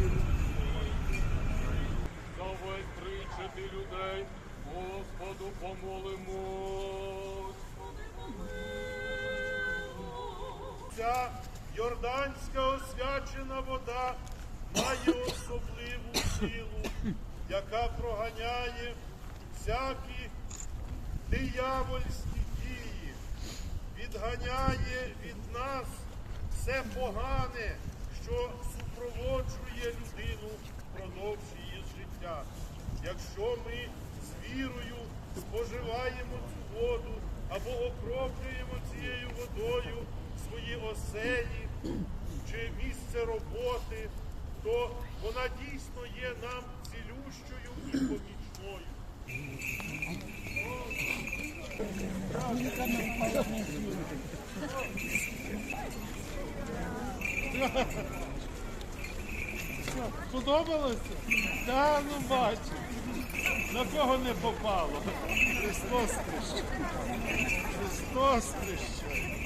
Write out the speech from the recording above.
син. Давай людей, Господу помолимось. Ця Йорданська освячена вода має особливу силу, яка проганяє всякі диявольські дії, відганяє від нас все погане впродовж її життя. Якщо ми з вірою споживаємо цю воду або окроплюємо цією водою свої оселі чи місце роботи, то вона дійсно є нам цілющою і помічною. Сподобалося? Та ну бачу. На кого не попало? Христос. Христос хрещає.